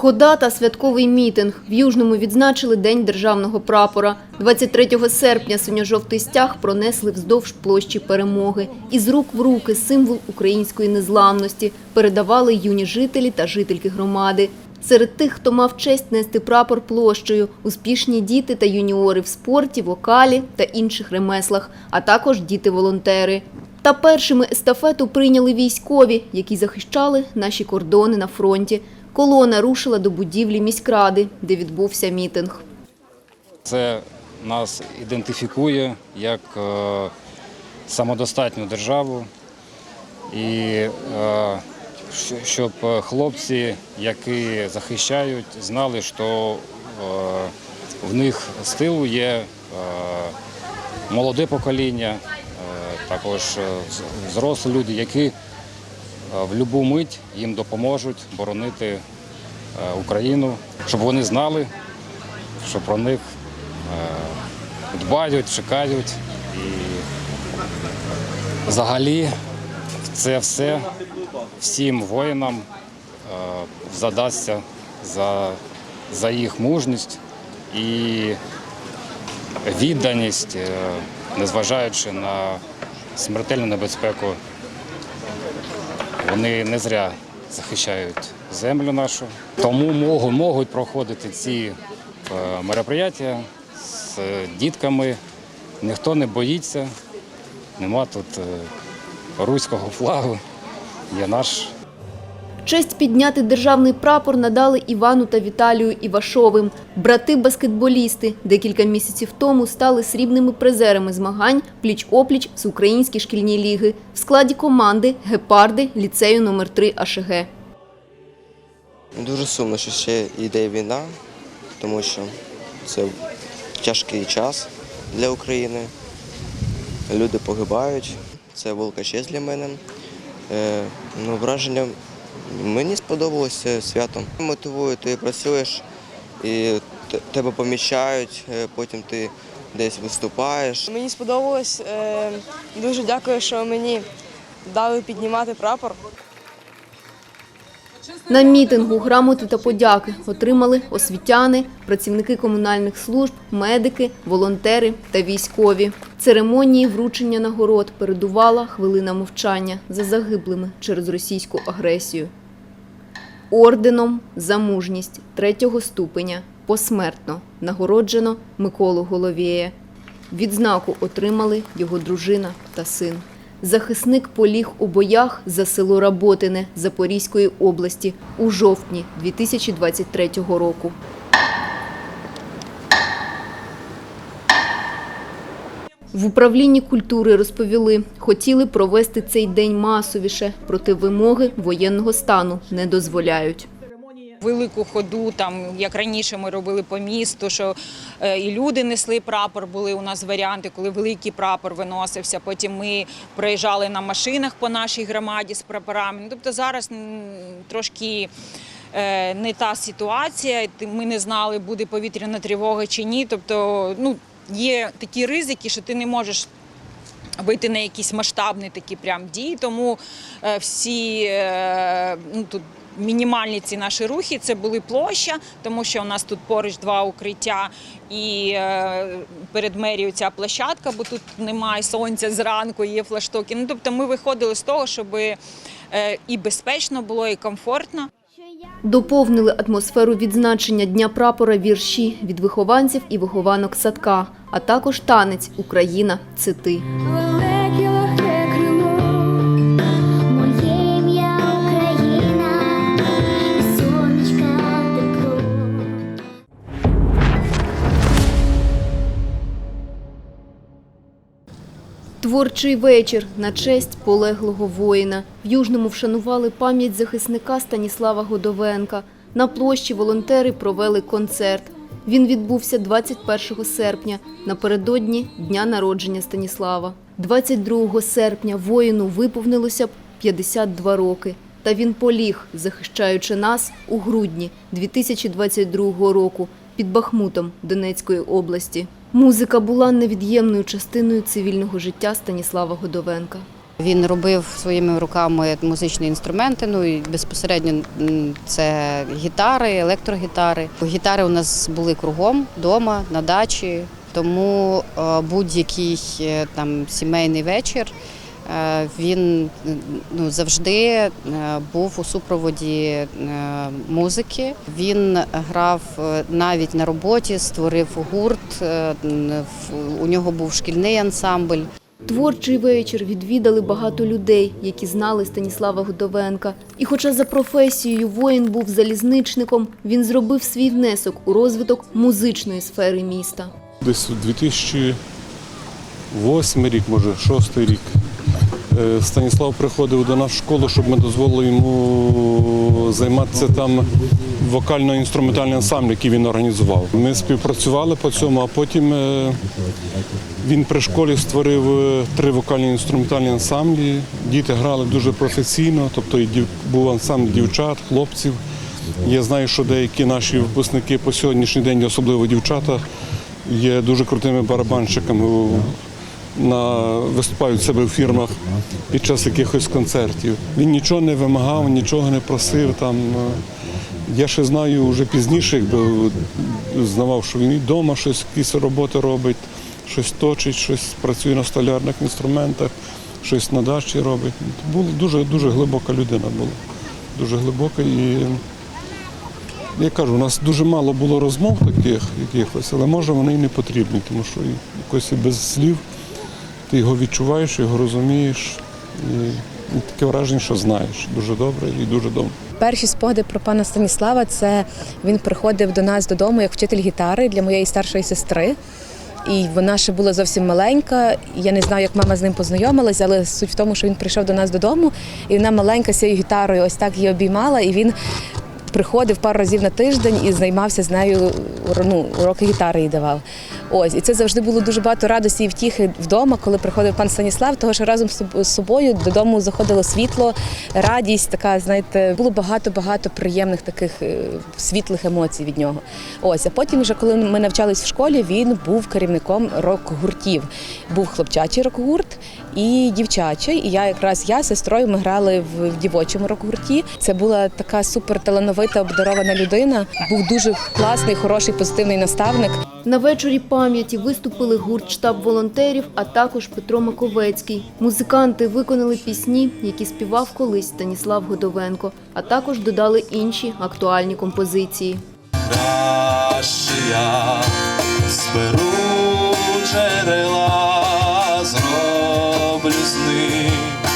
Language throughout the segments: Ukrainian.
Хода та святковий мітинг. В Южному відзначили День державного прапора. 23 серпня синьо-жовтий стяг пронесли вздовж площі перемоги. Із рук в руки символ української незламності передавали юні жителі та жительки громади. Серед тих, хто мав честь нести прапор площею, успішні діти та юніори в спорті, вокалі та інших ремеслах, а також діти-волонтери. Та першими естафету прийняли військові, які захищали наші кордони на фронті. Колона рушила до будівлі міськради, де відбувся мітинг. Це нас ідентифікує як е, самодостатню державу, і е, щоб хлопці, які захищають, знали, що е, в них з тилу є молоде покоління, також зрослі люди, які в будь-яку мить їм допоможуть боронити е, Україну, щоб вони знали, що про них е, дбають, чекають. І взагалі це все всім воїнам е, задасться за, за їх мужність і відданість, е, незважаючи на смертельну небезпеку. Вони не зря захищають землю нашу. Тому можуть, можуть проходити ці е, мероприятия з дітками. Ніхто не боїться. Нема тут е, руського флагу. Є наш Честь підняти державний прапор надали Івану та Віталію Івашовим. Брати-баскетболісти декілька місяців тому стали срібними призерами змагань пліч-опліч з українські шкільні ліги в складі команди Гепарди ліцею номер 3 АШГ. Дуже сумно, що ще йде війна, тому що це тяжкий час для України. Люди погибають. Це велика честь для мене. Е, ну, враження мені сподобалося свято. Мотивує, ти працюєш і тебе помічають, е, потім ти десь виступаєш. Мені сподобалось. е, Дуже дякую, що мені дали піднімати прапор. На мітингу грамоти та подяки отримали освітяни, працівники комунальних служб, медики, волонтери та військові. Церемонії вручення нагород передувала хвилина мовчання за загиблими через російську агресію. Орденом за мужність третього ступеня посмертно нагороджено Миколу Головєя. Відзнаку отримали його дружина та син. Захисник поліг у боях за село Работине Запорізької області у жовтні 2023 року. В управлінні культури розповіли, хотіли провести цей день масовіше, проте вимоги воєнного стану не дозволяють. Велику ходу, там як раніше ми робили по місту, що е, і люди несли прапор. Були у нас варіанти, коли великий прапор виносився. Потім ми проїжджали на машинах по нашій громаді з прапорами. Ну, Тобто зараз трошки. е, Не та ситуація, ми не знали, буде повітряна тривога чи ні. Тобто, ну є такі ризики, що ти не можеш вийти на якісь масштабні такі прям дії. Тому е, всі ну, тут мінімальні ці наші рухи це були площа, тому що у нас тут поруч два укриття і е, перед мерією ця площадка, бо тут немає сонця зранку, є флаштоки. Ну, тобто ми виходили з того, щоб е, і безпечно було, і комфортно. Доповнили атмосферу відзначення Дня прапора вірші від вихованців і вихованок садка, а також танець Україна це ти. Творчий вечір на честь полеглого воїна. В Южному вшанували пам'ять захисника Станіслава Годовенка. На площі волонтери провели концерт. Він відбувся 21 серпня, напередодні дня народження Станіслава. 22 серпня воїну виповнилося б 52 роки. Та він поліг, захищаючи нас у грудні 2022 року під Бахмутом Донецької області. Музика була невід'ємною частиною цивільного життя Станіслава Годовенка. Він робив своїми руками музичні інструменти. Ну і безпосередньо це гітари, електрогітари. Гітари у нас були кругом вдома, на дачі. Тому е, будь-який е, там сімейний вечір він е, ну, завжди е, був у супроводі е, музики. Він грав навіть на роботі, створив гурт. У нього був шкільний ансамбль. Творчий вечір відвідали багато людей, які знали Станіслава Годовенка. І хоча за професією воїн був залізничником, він зробив свій внесок у розвиток музичної сфери міста. Десь у 2008 рік, може, 6 рік. Е, Станіслав приходив до нас в школу, щоб ми дозволили йому займатися там вокально-інструментальним ансамблем, який він організував. Ми співпрацювали по цьому, а потім е, він при школі створив е, три вокальні інструментальні ансамблі. Діти грали дуже професійно, тобто був ансамбль дівчат, хлопців. Я знаю, що деякі наші випускники по сьогоднішній день, особливо дівчата, є дуже крутими барабанщиками. На, виступають себе в фірмах під час якихось концертів. Він нічого не вимагав, нічого не просив. Там. е. Я ще знаю вже пізніше, якби знавав, що він і вдома щось, якісь роботи робить, щось точить, щось працює на столярних інструментах, щось на дачі робить. Була дуже, дуже глибока людина була. Дуже глибока і я кажу, у нас дуже мало було розмов таких якихось, але може вони і не потрібні, тому що якось і без слів ти його відчуваєш, його розумієш. І, і таке враження, що знаєш дуже добре і дуже добре. Перші спогади про пана Станіслава це він приходив до нас додому як вчитель гітари для моєї старшої сестри. І вона ще була зовсім маленька. Я не знаю, як мама з ним познайомилась, але суть в тому, що він прийшов до нас додому, і вона маленька з цією гітарою ось так її обіймала, і він приходив пару разів на тиждень і займався з нею ну, уроки гітари їй давав. Ось, і це завжди було дуже багато радості і втіхи вдома, коли приходив пан Станіслав, того що разом з собою додому заходило світло, радість, така, знаєте, було багато-багато приємних таких е, світлих емоцій від нього. Ось, а потім, вже коли ми навчались в школі, він був керівником рок-гуртів. Був хлопчачий рок-гурт і дівчачий. І я якраз я з сестрою ми грали в, дівочому рок-гурті. Це була така суперталановита, обдарована людина. Був дуже класний, хороший, позитивний наставник. На вечорі пам'яті виступили гурт штаб волонтерів, а також Петро Маковецький. Музиканти виконали пісні, які співав колись Станіслав Годовенко, а також додали інші актуальні композиції. краще я зберу джерела, зроблю з них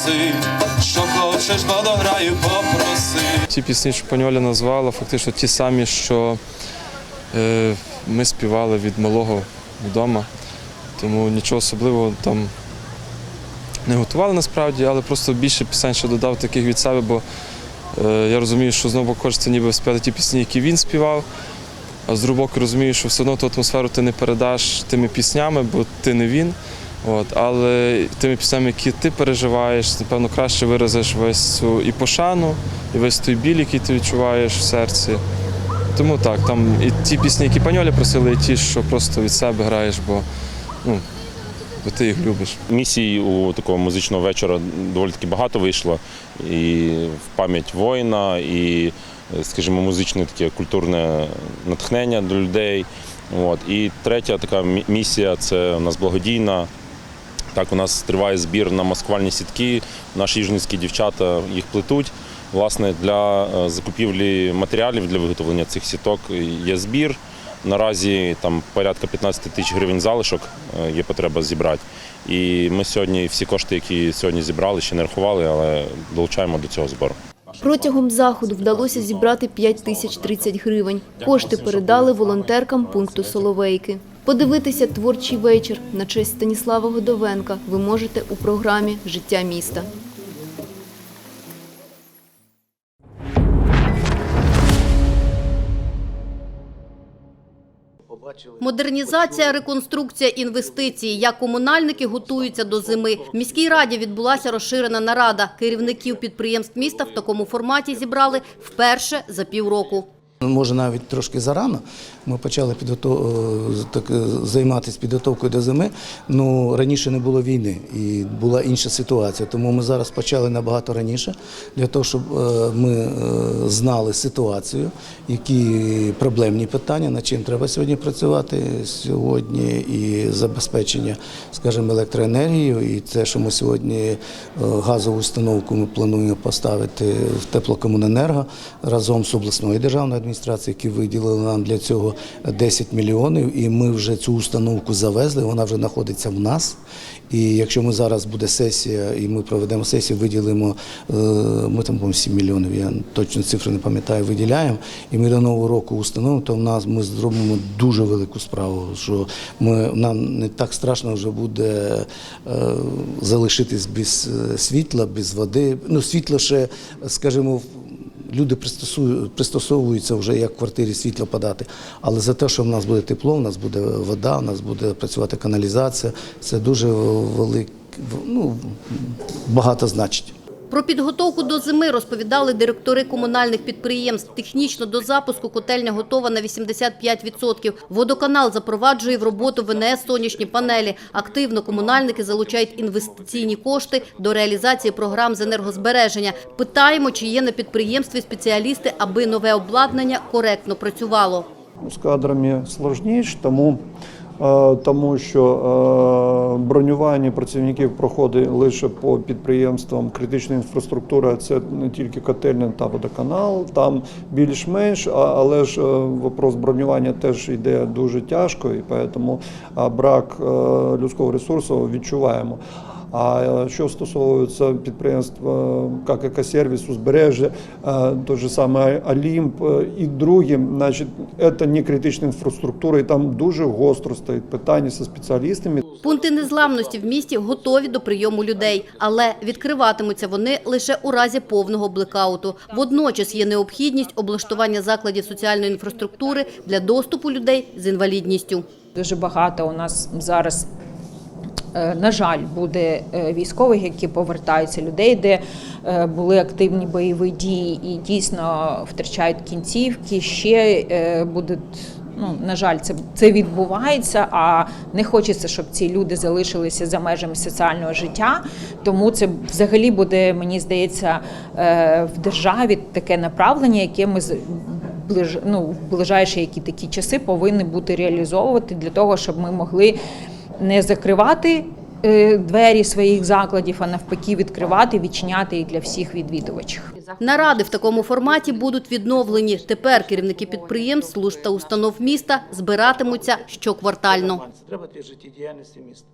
голоси, що хочеш, водограю, попроси. Ті пісні, що пані Оля назвала, фактично ті самі, що е, ми співали від малого вдома. Тому нічого особливого там не готували насправді, але просто більше пісень ще додав таких від себе, бо е, я розумію, що знову хочеться ніби співати ті пісні, які він співав. А з боку розумію, що все одно ту атмосферу ти не передаш тими піснями, бо ти не він. От, але тими піснями, які ти переживаєш, напевно, краще виразиш весь цю і пошану, і весь той біль, який ти відчуваєш в серці. Тому так, там і ті пісні, які пані Оля просили, і ті, що просто від себе граєш, бо, ну, бо ти їх любиш. Місій у такого музичного вечора доволі таки багато вийшло. І в пам'ять воїна, і, скажімо, музичне таке культурне натхнення до людей. От. І третя така місія це у нас благодійна. Так, у нас триває збір на маскувальні сітки. Наші южницькі дівчата їх плетуть. Власне, для е, закупівлі матеріалів для виготовлення цих сіток є збір. Наразі там порядка 15 тисяч гривень залишок е, є потреба зібрати. І ми сьогодні всі кошти, які сьогодні зібрали, ще не рахували, але долучаємо до цього збору. Протягом заходу вдалося зібрати 5 тисяч 30 гривень. Кошти передали волонтеркам пункту Соловейки. Подивитися творчий вечір на честь Станіслава Годовенка ви можете у програмі Життя міста. Модернізація, реконструкція, інвестиції. Як комунальники готуються до зими. В міській раді відбулася розширена нарада. Керівників підприємств міста в такому форматі зібрали вперше за півроку. Може, навіть трошки зарано. Ми почали підготов... е, так, е, займатися підготовкою до зими. Ну раніше не було війни і була інша ситуація. Тому ми зараз почали набагато раніше для того, щоб е, ми знали ситуацію, які проблемні питання, над чим треба сьогодні працювати сьогодні, і забезпечення, скажімо, електроенергією. І те, що ми сьогодні газову установку ми плануємо поставити в теплокомуненерго разом з обласною державною адміністрацією, які виділили нам для цього 10 мільйонів. І ми вже цю установку завезли. Вона вже знаходиться в нас. І якщо ми зараз буде сесія, і ми проведемо сесію, виділимо е, ми там по 7 мільйонів. Я точно цифри не пам'ятаю, виділяємо. І ми до нового року установимо, то в нас ми зробимо дуже велику справу. Що ми нам не так страшно вже буде е, залишитись без е, світла, без води. Ну світло ще, скажімо, Люди пристосовуються вже як в квартирі світло подати. Але за те, що в нас буде тепло, в нас буде вода, в нас буде працювати каналізація, це дуже велик, ну, багато значить. Про підготовку до зими розповідали директори комунальних підприємств. Технічно до запуску котельня готова на 85%. Водоканал запроваджує в роботу ВНС сонячні панелі. Активно комунальники залучають інвестиційні кошти до реалізації програм з енергозбереження. Питаємо, чи є на підприємстві спеціалісти, аби нове обладнання коректно працювало. з кадрами складніше, тому, тому що е, бронювання працівників проходить лише по підприємствам критичної інфраструктури, це не тільки котельня та водоканал, там більш-менш, але ж е, вопрос бронювання теж йде дуже тяжко, і тому е, брак е, людського ресурсу відчуваємо. А е, що стосується підприємств, е, як екосервіс, узбережжя, е, той же самий Олімп е, і другі, значить, це не критична інфраструктура, і там дуже гостро стоїть питання зі спеціалістами. Пункти незламності в місті готові до прийому людей, але відкриватимуться вони лише у разі повного блекауту. Водночас є необхідність облаштування закладів соціальної інфраструктури для доступу людей з інвалідністю. Дуже багато у нас зараз. Е, На жаль, буде е, військових, які повертаються, людей, де е, були активні бойові дії і дійсно втрачають кінцівки. Ще будуть. Ну, на жаль, це, це відбувається, а не хочеться, щоб ці люди залишилися за межами соціального життя. Тому це взагалі буде, мені здається, в державі таке направлення, яке ми ну, в ближайші які такі часи повинні бути реалізовувати для того, щоб ми могли не закривати е, двері своїх закладів, а навпаки відкривати, відчиняти їх для всіх відвідувачів. Наради в такому форматі будуть відновлені. Тепер керівники підприємств, служб та установ міста збиратимуться щоквартально. Треба життєдіяльності міста.